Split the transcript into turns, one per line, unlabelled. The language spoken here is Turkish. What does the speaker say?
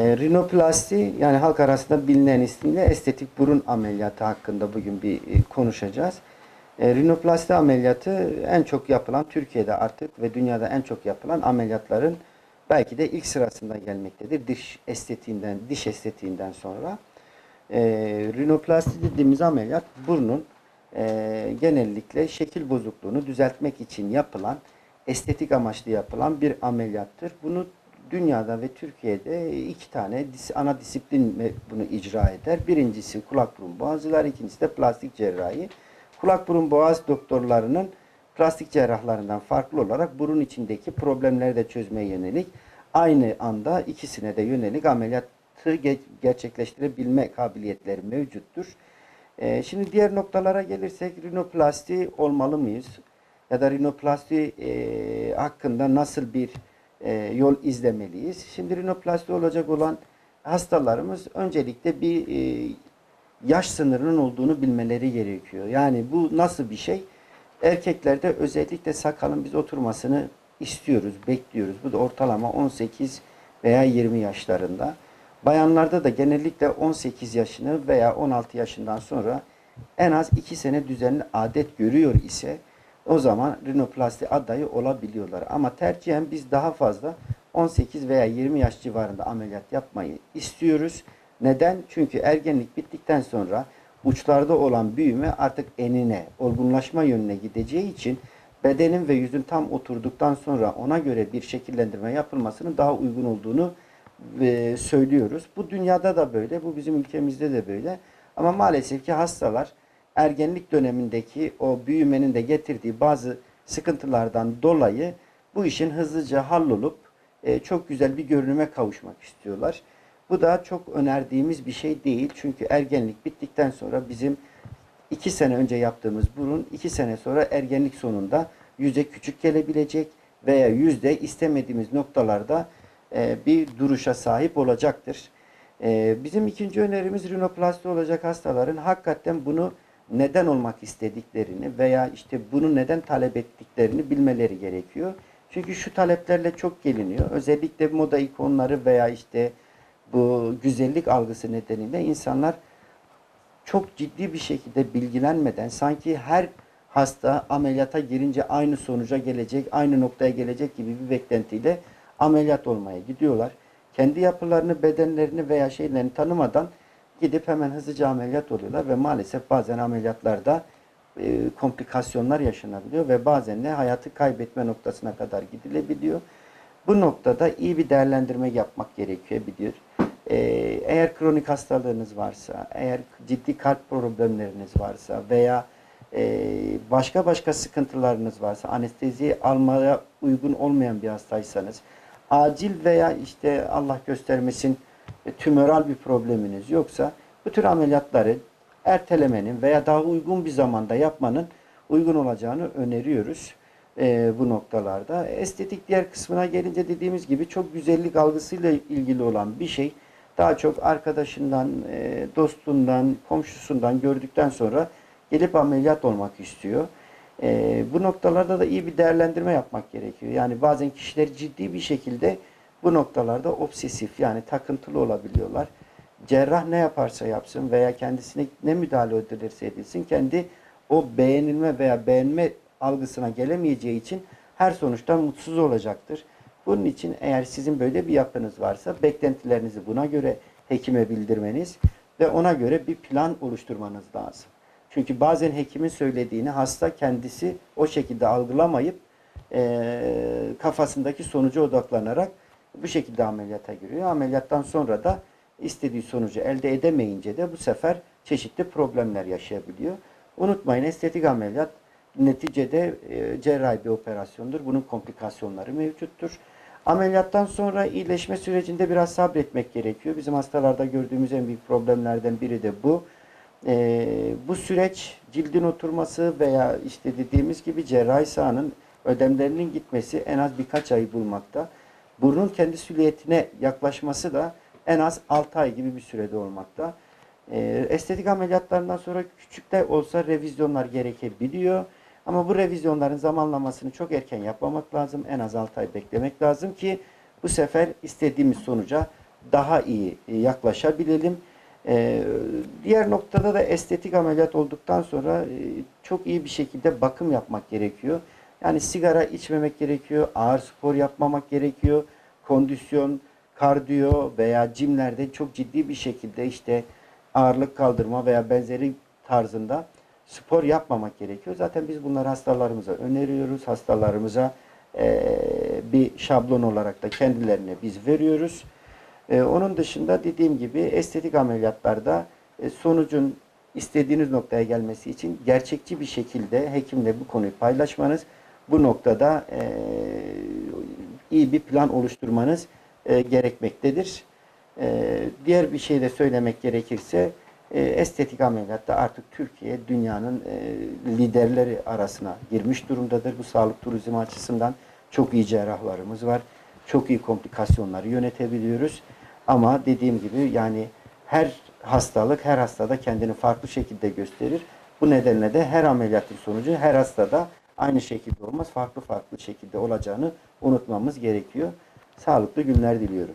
E, rinoplasti yani halk arasında bilinen ismiyle estetik burun ameliyatı hakkında bugün bir e, konuşacağız. E, rinoplasti ameliyatı en çok yapılan Türkiye'de artık ve dünyada en çok yapılan ameliyatların belki de ilk sırasında gelmektedir. Diş estetiğinden, diş estetiğinden sonra. Rinoplasti dediğimiz ameliyat burnun genellikle şekil bozukluğunu düzeltmek için yapılan, estetik amaçlı yapılan bir ameliyattır. Bunu dünyada ve Türkiye'de iki tane ana disiplin bunu icra eder. Birincisi kulak burun boğazcılar, ikincisi de plastik cerrahi. Kulak burun boğaz doktorlarının plastik cerrahlarından farklı olarak burun içindeki problemleri de çözmeye yönelik aynı anda ikisine de yönelik ameliyatı ge- gerçekleştirebilme kabiliyetleri mevcuttur. Ee, şimdi diğer noktalara gelirsek rinoplasti olmalı mıyız? Ya da rinoplasti e, hakkında nasıl bir e, yol izlemeliyiz? Şimdi rinoplasti olacak olan hastalarımız öncelikle bir e, yaş sınırının olduğunu bilmeleri gerekiyor. Yani bu nasıl bir şey? Erkeklerde özellikle sakalın biz oturmasını istiyoruz, bekliyoruz. Bu da ortalama 18 veya 20 yaşlarında. Bayanlarda da genellikle 18 yaşını veya 16 yaşından sonra en az 2 sene düzenli adet görüyor ise o zaman rinoplasti adayı olabiliyorlar. Ama tercihen biz daha fazla 18 veya 20 yaş civarında ameliyat yapmayı istiyoruz. Neden? Çünkü ergenlik bittikten sonra uçlarda olan büyüme artık enine, olgunlaşma yönüne gideceği için bedenin ve yüzün tam oturduktan sonra ona göre bir şekillendirme yapılmasının daha uygun olduğunu e, söylüyoruz. Bu dünyada da böyle, bu bizim ülkemizde de böyle. Ama maalesef ki hastalar ergenlik dönemindeki o büyümenin de getirdiği bazı sıkıntılardan dolayı bu işin hızlıca hallolup e, çok güzel bir görünüme kavuşmak istiyorlar. Bu da çok önerdiğimiz bir şey değil. Çünkü ergenlik bittikten sonra bizim iki sene önce yaptığımız burun iki sene sonra ergenlik sonunda yüze küçük gelebilecek veya yüzde istemediğimiz noktalarda e, bir duruşa sahip olacaktır. E, bizim ikinci önerimiz rinoplasti olacak hastaların hakikaten bunu neden olmak istediklerini veya işte bunu neden talep ettiklerini bilmeleri gerekiyor. Çünkü şu taleplerle çok geliniyor. Özellikle moda ikonları veya işte bu güzellik algısı nedeniyle insanlar çok ciddi bir şekilde bilgilenmeden sanki her hasta ameliyata girince aynı sonuca gelecek, aynı noktaya gelecek gibi bir beklentiyle ameliyat olmaya gidiyorlar. Kendi yapılarını, bedenlerini veya şeylerini tanımadan gidip hemen hızlıca ameliyat oluyorlar ve maalesef bazen ameliyatlarda e, komplikasyonlar yaşanabiliyor ve bazen de hayatı kaybetme noktasına kadar gidilebiliyor. Bu noktada iyi bir değerlendirme yapmak gerekiyor biliyor. Ee, eğer kronik hastalığınız varsa, eğer ciddi kalp problemleriniz varsa veya e, başka başka sıkıntılarınız varsa, anestezi almaya uygun olmayan bir hastaysanız, acil veya işte Allah göstermesin tümöral bir probleminiz yoksa bu tür ameliyatları ertelemenin veya daha uygun bir zamanda yapmanın uygun olacağını öneriyoruz e, bu noktalarda. Estetik diğer kısmına gelince dediğimiz gibi çok güzellik algısıyla ilgili olan bir şey. Daha çok arkadaşından, e, dostundan, komşusundan gördükten sonra gelip ameliyat olmak istiyor. E, bu noktalarda da iyi bir değerlendirme yapmak gerekiyor. Yani bazen kişiler ciddi bir şekilde bu noktalarda obsesif yani takıntılı olabiliyorlar. Cerrah ne yaparsa yapsın veya kendisine ne müdahale edilirse edilsin kendi o beğenilme veya beğenme algısına gelemeyeceği için her sonuçtan mutsuz olacaktır. Bunun için eğer sizin böyle bir yapınız varsa beklentilerinizi buna göre hekime bildirmeniz ve ona göre bir plan oluşturmanız lazım. Çünkü bazen hekimin söylediğini hasta kendisi o şekilde algılamayıp eee, kafasındaki sonuca odaklanarak bu şekilde ameliyata giriyor. Ameliyattan sonra da istediği sonucu elde edemeyince de bu sefer çeşitli problemler yaşayabiliyor. Unutmayın estetik ameliyat neticede e, cerrahi bir operasyondur. Bunun komplikasyonları mevcuttur. Ameliyattan sonra iyileşme sürecinde biraz sabretmek gerekiyor. Bizim hastalarda gördüğümüz en büyük problemlerden biri de bu. E, bu süreç cildin oturması veya işte dediğimiz gibi cerrahi sahanın ödemlerinin gitmesi en az birkaç ay bulmakta. Burnun kendi silüetine yaklaşması da en az 6 ay gibi bir sürede olmakta. E, estetik ameliyatlarından sonra küçük de olsa revizyonlar gerekebiliyor. Ama bu revizyonların zamanlamasını çok erken yapmamak lazım. En az 6 ay beklemek lazım ki bu sefer istediğimiz sonuca daha iyi e, yaklaşabilelim. E, diğer noktada da estetik ameliyat olduktan sonra e, çok iyi bir şekilde bakım yapmak gerekiyor. Yani sigara içmemek gerekiyor, ağır spor yapmamak gerekiyor, kondisyon, kardiyo veya jimlerde çok ciddi bir şekilde işte ağırlık kaldırma veya benzeri tarzında spor yapmamak gerekiyor. Zaten biz bunları hastalarımıza öneriyoruz. Hastalarımıza eee, bir şablon olarak da kendilerine biz veriyoruz. Eee, onun dışında dediğim gibi estetik ameliyatlarda e, sonucun istediğiniz noktaya gelmesi için gerçekçi bir şekilde hekimle bu konuyu paylaşmanız, bu noktada eee, iyi bir plan oluşturmanız e, gerekmektedir. E, diğer bir şey de söylemek gerekirse e, estetik ameliyatta artık Türkiye dünyanın e, liderleri arasına girmiş durumdadır. Bu sağlık turizmi açısından çok iyi cerrahlarımız var. Çok iyi komplikasyonları yönetebiliyoruz. Ama dediğim gibi yani her hastalık her hastada kendini farklı şekilde gösterir. Bu nedenle de her ameliyatın sonucu her hastada aynı şekilde olmaz. Farklı farklı şekilde olacağını unutmamız gerekiyor. Sağlıklı günler diliyorum.